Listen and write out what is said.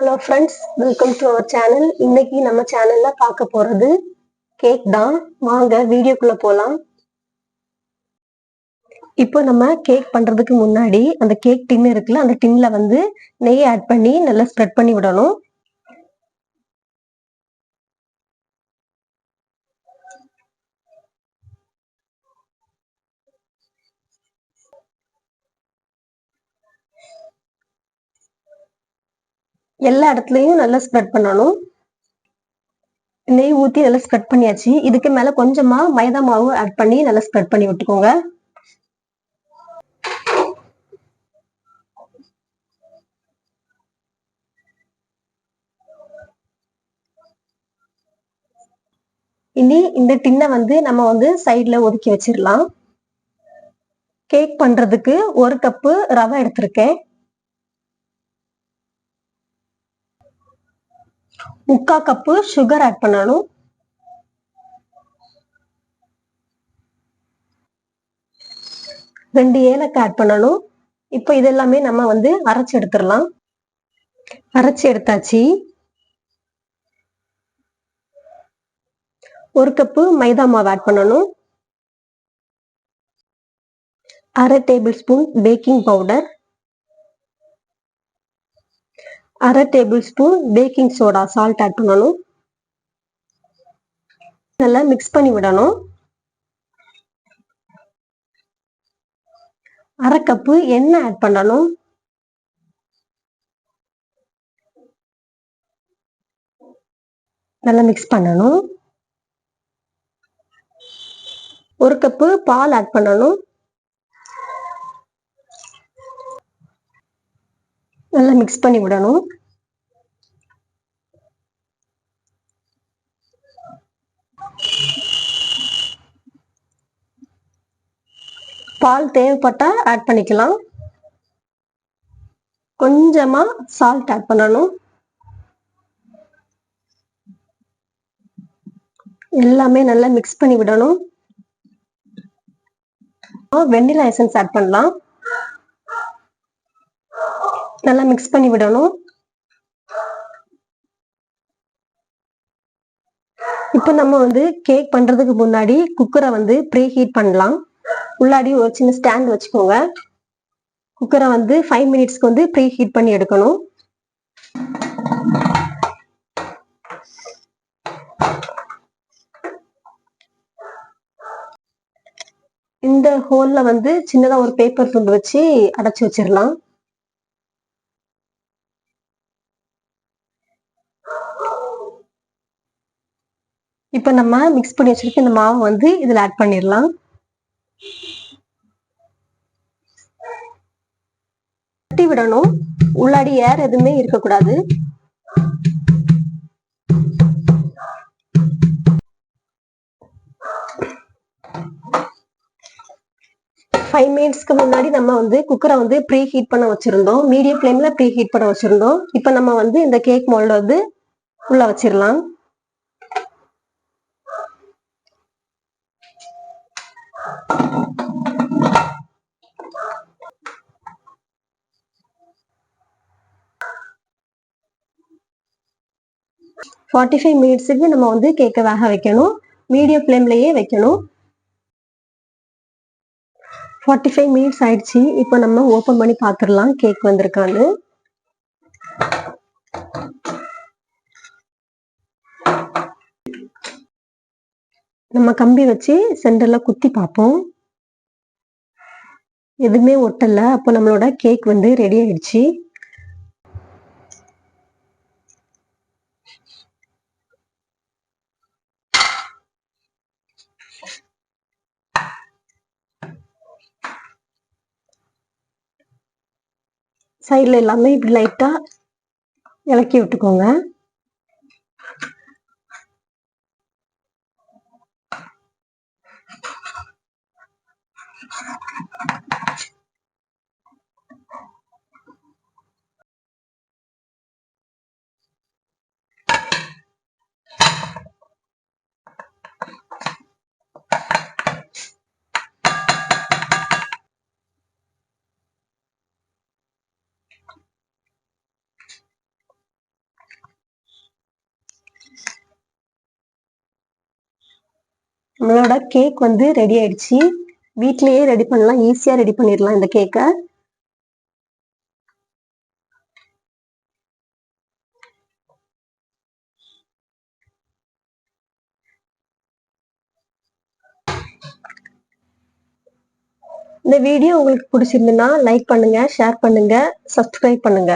Hello friends welcome to our channel இன்னைக்கு நம்ம சேனல்ல பார்க்க போறது கேக் தான். வாங்க வீடியோக்குள்ள போலாம். இப்போ நம்ம கேக் பண்றதுக்கு முன்னாடி அந்த கேக் டின் இருக்குல்ல அந்த டின்ல வந்து நெய் ஆட் பண்ணி நல்லா ஸ்ப்ரெட் பண்ணி விடணும். எல்லா இடத்துலையும் நல்லா ஸ்ப்ரெட் பண்ணணும். நெய் ஊற்றி நல்லா ஸ்ப்ரெட் பண்ணியாச்சு. இதுக்கு மேலே கொஞ்சமாக மைதா மாவு ஆட் பண்ணி நல்லா ஸ்ப்ரெட் பண்ணி விட்டுக்கோங்க. இனி இந்த டின்னை வந்து நம்ம வந்து சைடில் ஒதுக்கி வச்சிடலாம். கேக் பண்ணுறதுக்கு ஒரு கப்பு ரவை எடுத்திருக்கேன். முக்கா கப்பு சுகர் ஆட் பண்ணணும். ரெண்டு ஏலக்காய் ஆட் பண்ணணும். இப்போ இதெல்லாமே நம்ம வந்து அரைச்சி எடுத்துடலாம். அரைச்சி எடுத்தாச்சு. ஒரு கப்பு மைதா மாவு ஆட் பண்ணணும். அரை டேபிள் ஸ்பூன் பேக்கிங் பவுடர் அரை tablespoon baking soda salt add பண்ணணும். நல்லா மிக்ஸ் பண்ணி விடணும். அரை கப்பு எண்ணெய் ஆட் பண்ணணும். நல்லா மிக்ஸ் பண்ணணும். ஒரு கப்பு பால் ஆட் பண்ணணும். நல்லா மிக்ஸ் பண்ணி விடணும். பால் தேவைப்பட்டா ஆட் பண்ணிக்கலாம். கொஞ்சமா சால்ட் ஆட் பண்ணணும். எல்லாமே நல்லா மிக்ஸ் பண்ணி விடணும். வெண்ணிலா எசன்ஸ் ஆட் பண்ணலாம். நல்லா மிக்ஸ் பண்ணி விடணும். இப்போ நம்ம வந்து கேக் பண்றதுக்கு முன்னாடி குக்கரை வந்து ப்ரீ ஹீட் பண்ணலாம். உள்ளாடி ஒரு சின்ன ஸ்டாண்ட் வச்சுக்கோங்க. குக்கரை வந்து ஃபைவ் மினிட்ஸ்க்கு வந்து ப்ரீ ஹீட் பண்ணி எடுக்கணும். இந்த ஹோல்ல வந்து சின்னதா ஒரு பேப்பர் துண்டு வச்சு அடைச்சி வச்சிடலாம். இப்போ நம்ம மிக்ஸ் பண்ணி வச்சிருக்க இந்த மாவு வந்து இதுல ஆட் பண்ணிடலாம். தட்டி விடணும். உள்ளாடி ஏர் எதுவுமே இருக்கக்கூடாது. ஃபைவ் மினிட்ஸ்க்கு முன்னாடி நம்ம வந்து குக்கரை வந்து ப்ரீ ஹீட் பண்ண வச்சிருந்தோம். மீடியம் ஃப்ளேம்ல ப்ரீ ஹீட் பண்ண வச்சிருந்தோம். இப்போ நம்ம வந்து இந்த கேக் மோல்டு வந்து உள்ள வச்சிடலாம். ஃபார்ட்டி ஃபைவ் மினிட்ஸுக்கு நம்ம வந்து கேக்கை வேக வைக்கணும். மீடியம் ஃப்ளேம்லேயே வைக்கணும். ஃபார்ட்டி ஃபைவ் மினிட்ஸ் ஆயிடுச்சு. இப்போ நம்ம ஓப்பன் பண்ணி பார்த்துடலாம். கேக் வந்திருக்கான்னு. நம்ம கம்பி வச்சு சென்டர்ல குத்தி பார்ப்போம். எதுவுமே ஒட்டலை. அப்போ நம்மளோட கேக் வந்து ரெடி ஆயிடுச்சு. சைடில் எல்லாமே இப்படி லைட்டாக இலக்கி விட்டுக்கோங்க. நம்மளோட கேக் வந்து ரெடி ஆயிடுச்சு. வீட்லயே ரெடி பண்ணலாம். ஈஸியா ரெடி பண்ணிடலாம் இந்த கேக்கை இந்த வீடியோ உங்களுக்கு பிடிச்சிருந்துன்னா லைக் பண்ணுங்க ஷேர் பண்ணுங்க சப்ஸ்கிரைப் பண்ணுங்க.